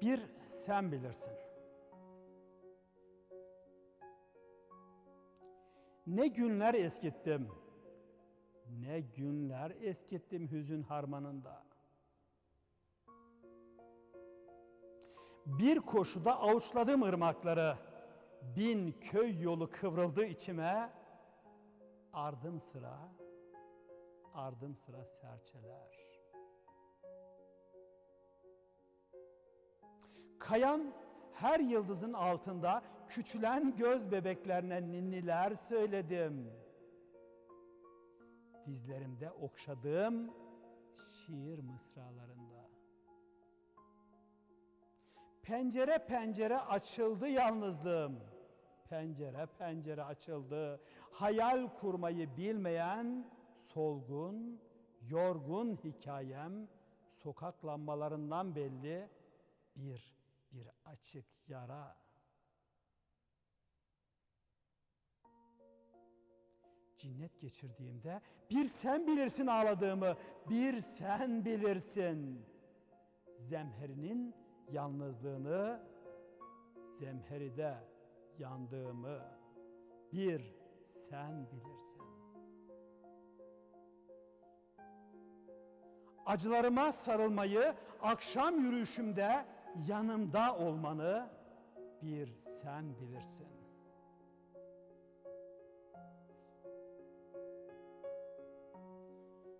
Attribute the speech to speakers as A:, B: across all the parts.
A: Bir sen bilirsin. Ne günler eskittim. Ne günler eskittim hüzün harmanında. Bir koşuda avuçladım ırmakları. Bin köy yolu kıvrıldı içime. Ardım sıra, ardım sıra serçeler. Kayan her yıldızın altında küçülen göz bebeklerine ninniler söyledim. Dizlerimde okşadığım şiir mısralarında. Pencere pencere açıldı yalnızlığım. Pencere pencere açıldı. Hayal kurmayı bilmeyen solgun, yorgun hikayem sokak lambalarından belli bir bir açık yara. Cinnet geçirdiğimde bir sen bilirsin ağladığımı, bir sen bilirsin. Zemherinin yalnızlığını, zemheride yandığımı bir sen bilirsin. Acılarıma sarılmayı, akşam yürüyüşümde yanımda olmanı bir sen bilirsin.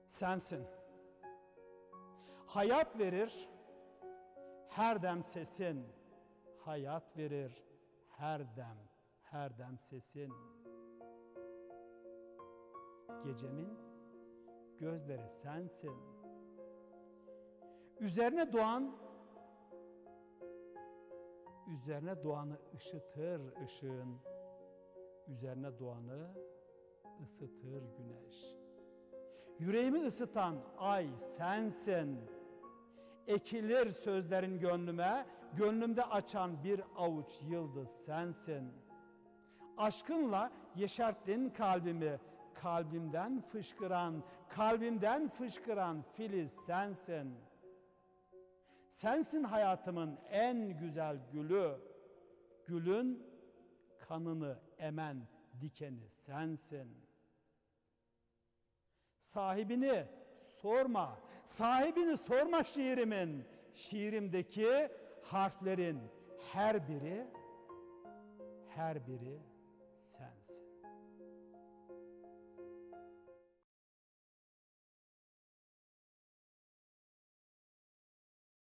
A: Sensin. Hayat verir, her dem sesin. Hayat verir, her dem, her dem sesin. Gecemin gözleri sensin. Üzerine doğan üzerine doğanı ışıtır ışığın, üzerine doğanı ısıtır güneş. Yüreğimi ısıtan ay sensin. Ekilir sözlerin gönlüme, gönlümde açan bir avuç yıldız sensin. Aşkınla yeşerttin kalbimi, kalbimden fışkıran, kalbimden fışkıran filiz sensin.'' Sensin hayatımın en güzel gülü. Gülün kanını emen dikeni sensin. Sahibini sorma, sahibini sorma şiirimin. Şiirimdeki harflerin her biri, her biri